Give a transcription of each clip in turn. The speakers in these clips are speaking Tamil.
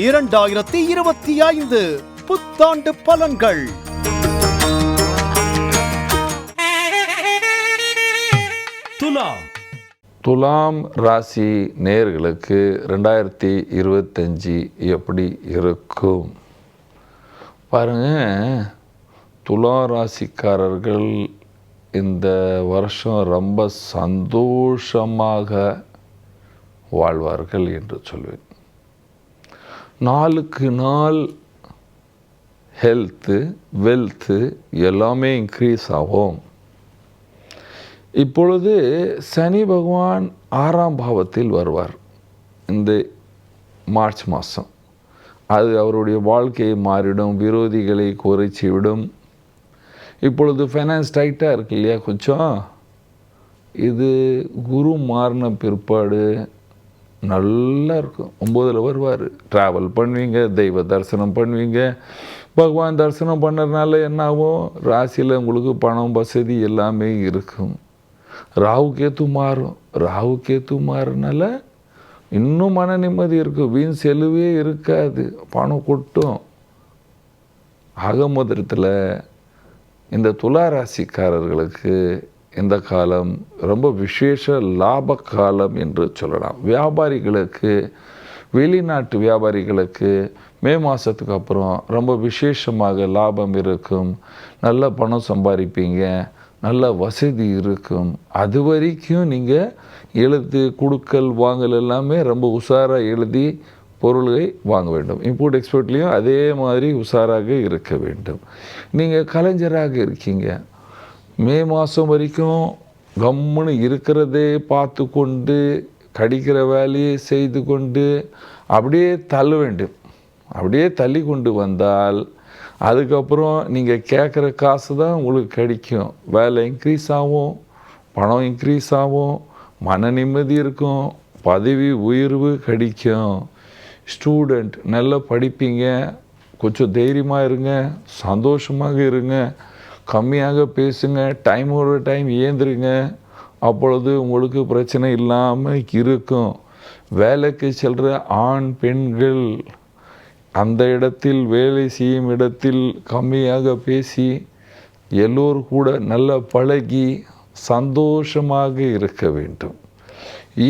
இரண்டாயிரத்தி இருபத்தி ஐந்து புத்தாண்டு பலன்கள். துலாம். துலாம் ராசி நேயர்களுக்கு ரெண்டாயிரத்தி இருபத்தஞ்சி எப்படி இருக்கும்? பாருங்க துலாம் ராசிக்காரர்கள் இந்த வருஷம் ரொம்ப சந்தோஷமாக வாழ்வார்கள் என்று சொல்வேன். நாளுக்கு நாள் ஹெல்த்து வெல்த்து எல்லாமே இன்க்ரீஸ் ஆகும். இப்பொழுது சனி பகவான் ஆறாம் பாவத்தில் வருவார். இந்த மார்ச் மாதம் அது அவருடைய வாழ்க்கையை மாறிடும் விரோதிகளை குறைச்சி விடும். இப்பொழுது ஃபைனான்ஸ் டைட்டாக இருக்கு இல்லையா கொஞ்சம் இது குரு மாறின பிற்பாடு நல்லா இருக்கும் ஒம்போதில் வருவார். ட்ராவல் பண்ணுவீங்க தெய்வ தரிசனம் பண்ணுவீங்க. பகவான் தரிசனம் பண்ணுறதுனால என்ன ஆகும் ராசியில் உங்களுக்கு பணம் வசதி எல்லாமே இருக்கும். ராகு கேத்து மாறும். ராகு கேத்து மாறுனால இன்னும் மன நிம்மதி இருக்கும் வீண் செலவே இருக்காது. பணம் கொட்டும். ஆக மொத்தத்தில் இந்த துலா ராசிக்காரர்களுக்கு இந்த காலம் ரொம்ப விசேஷ லாப காலம் என்று சொல்லலாம். வியாபாரிகளுக்கு வெளிநாட்டு வியாபாரிகளுக்கு மே மாதத்துக்கு அப்புறம் ரொம்ப விசேஷமாக லாபம் இருக்கும். நல்ல பணம் சம்பாதிப்பீங்க நல்ல வசதி இருக்கும். அது வரைக்கும் நீங்கள் எழுத்து குடுக்கல் வாங்கல் எல்லாமே ரொம்ப உஷாராக எழுதி பொருளை வாங்க வேண்டும். இம்போர்ட் எக்ஸ்போர்ட்லேயும் அதே மாதிரி உஷாராக இருக்க வேண்டும். நீங்கள் கலைஞராக இருக்கீங்க. மே மாதம் வரைக்கும் கம்முன்னு இருக்கிறதே பார்த்து கொண்டு கடிக்கிற வேலையை செய்து கொண்டு அப்படியே தள்ள வேண்டும். அப்படியே தள்ளி கொண்டு வந்தால் அதுக்கப்புறம் நீங்கள் கேட்குற காசு தான் உங்களுக்கு கிடைக்கும். வேலை இன்க்ரீஸ் ஆகும் பணம் இன்க்ரீஸ் ஆகும் மன நிம்மதி இருக்கும் பதவி உயர்வு கிடைக்கும். ஸ்டூடெண்ட் நல்லா படிப்பீங்க. கொஞ்சம் தைரியமாக இருங்க சந்தோஷமாக இருங்க. கம்மியாக பேசுங்க ஒரு டைம் ஏந்திருங்க. அப்பொழுது உங்களுக்கு பிரச்சனை இல்லாமல் இருக்கும். வேலைக்கு செல்கிற ஆண் பெண்கள் அந்த இடத்தில் வேலை செய்யும் இடத்தில் கம்மியாக பேசி எல்லோரும் கூட நல்லா பழகி சந்தோஷமாக இருக்க வேண்டும்.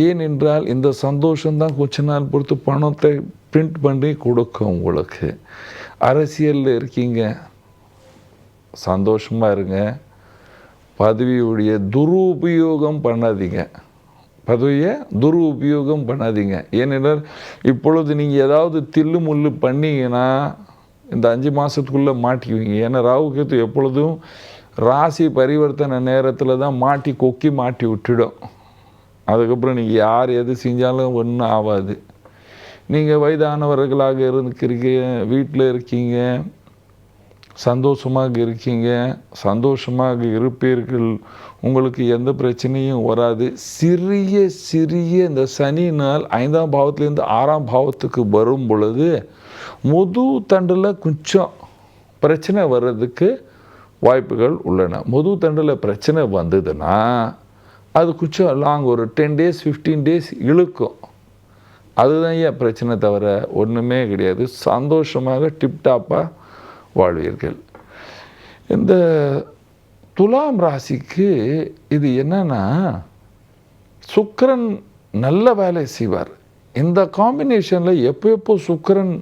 ஏனென்றால் இந்த சந்தோஷம்தான் கொஞ்ச நாள் பொறுத்து பணத்தை பிரிண்ட் பண்ணி கொடுக்கும் உங்களுக்கு. அரசியலில் இருக்கீங்க. சந்தோஷமாக இருங்க. பதவியுடைய துருபயோகம் பண்ணாதீங்க. பதவியை துருபயோகம் பண்ணாதீங்க. ஏனென்றால் இப்பொழுது நீங்கள் ஏதாவது தில்லு முள்ளு பண்ணீங்கன்னா இந்த அஞ்சு மாதத்துக்குள்ளே மாட்டிக்குவீங்க. ஏன்னா ராகு கேத்து எப்பொழுதும் ராசி பரிவர்த்தனை நேரத்தில் தான் மாட்டி கொக்கி மாட்டி விட்டுடும். அதுக்கப்புறம் நீங்கள் யார் எது செஞ்சாலும் ஒன்றும் ஆகாது நீங்கள் வயதானவர்களாக இருக்கிறீங்க வீட்டில் இருக்கீங்க சந்தோஷமாக இருக்கீங்க சந்தோஷமாக இருப்பீர்கள். உங்களுக்கு எந்த பிரச்சனையும் வராது. சிறிய சிறிய இந்த சனி நாள் ஐந்தாம் பாவத்திலேருந்து ஆறாம் பாவத்துக்கு வரும் பொழுது முது தண்டில் கொஞ்சம் பிரச்சனை வர்றதுக்கு வாய்ப்புகள் உள்ளன. முது தண்டில் பிரச்சனை வந்ததுன்னா அது கொஞ்சம் லாங் ஒரு டென் டேஸ் ஃபிஃப்டீன் டேஸ் இழுக்கும். அதுதான் ஏன் பிரச்சனை தவிர ஒன்றுமே கிடையாது. சந்தோஷமாக டிப்டாப்பாக வாழ்வீர்கள். இந்த துலாம் ராசிக்கு இது என்னன்னா சுக்கரன் நல்ல வேலை செய்வார். இந்த காம்பினேஷனில் எப்போ எப்போ சுக்கரன்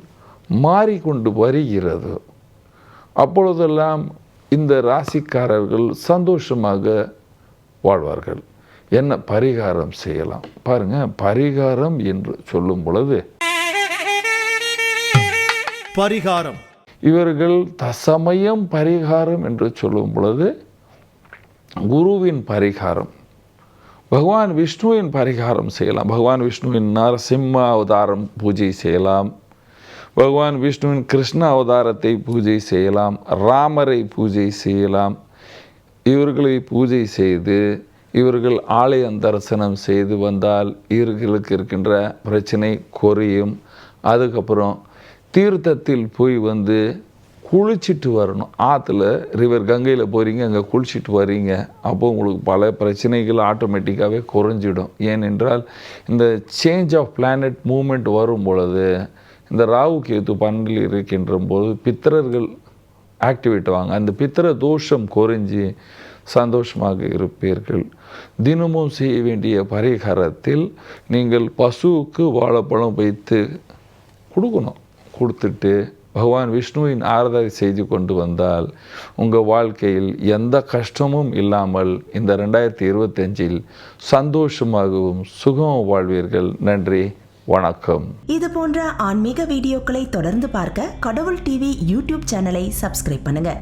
மாறிக்கொண்டு வருகிறதோ அப்பொழுதெல்லாம் இந்த ராசிக்காரர்கள் சந்தோஷமாக வாழ்வார்கள். என்ன பரிகாரம் செய்யலாம்? பாருங்க பரிகாரம் என்று சொல்லும் பொழுது பரிகாரம். இவர்கள் தசமயம் பரிகாரம் என்று சொல்லும் பொழுது குருவின் பரிகாரம் பகவான் விஷ்ணுவின் பரிகாரம் செய்யலாம். பகவான் விஷ்ணுவின் நரசிம்ம அவதாரம் பூஜை செய்யலாம். பகவான் விஷ்ணுவின் கிருஷ்ண அவதாரத்தை பூஜை செய்யலாம். ராமரை பூஜை செய்யலாம். இவர்களை பூஜை செய்து இவர்கள் ஆலயம் தரிசனம் செய்து வந்தால் இவர்களுக்கு இருக்கின்ற பிரச்சனை குறையும். அதுக்கப்புறம் தீர்த்தத்தில் போய் வந்து குளிச்சுட்டு வரணும். ஆற்றுல ரிவர் கங்கையில் போகிறீங்க அங்கே குளிச்சுட்டு வரீங்க. அப்போ உங்களுக்கு பல பிரச்சனைகள் ஆட்டோமேட்டிக்காகவே குறைஞ்சிடும். ஏனென்றால் இந்த சேஞ்ச் ஆஃப் பிளானட் மூமெண்ட் வரும் பொழுது இந்த ராகு கேத்து பன்னெண்டில் இருக்கின்ற போது பித்திரர்கள் ஆக்டிவேட் ஆவாங்க. அந்த பித்திர தோஷம் குறைஞ்சி சந்தோஷமாக இருப்பீர்கள். தினமும் செய்ய வேண்டிய பரிகாரத்தில் நீங்கள் பசுவுக்கு வாழைப்பழம் வைத்து கொடுக்கணும். கொடுத்துட்டு பகவான் விஷ்ணுவின் ஆராதனை செய்து கொண்டு வந்தால் உங்கள் வாழ்க்கையில் எந்த கஷ்டமும் இல்லாமல் இந்த ரெண்டாயிரத்தி இருபத்தஞ்சில் சந்தோஷமாகவும் சுகமும் வாழ்வீர்கள். நன்றி. வணக்கம். இது போன்ற ஆன்மீக வீடியோக்களை தொடர்ந்து பார்க்க கடவுள் டிவி யூடியூப் சேனலை சப்ஸ்கிரைப் பண்ணுங்க.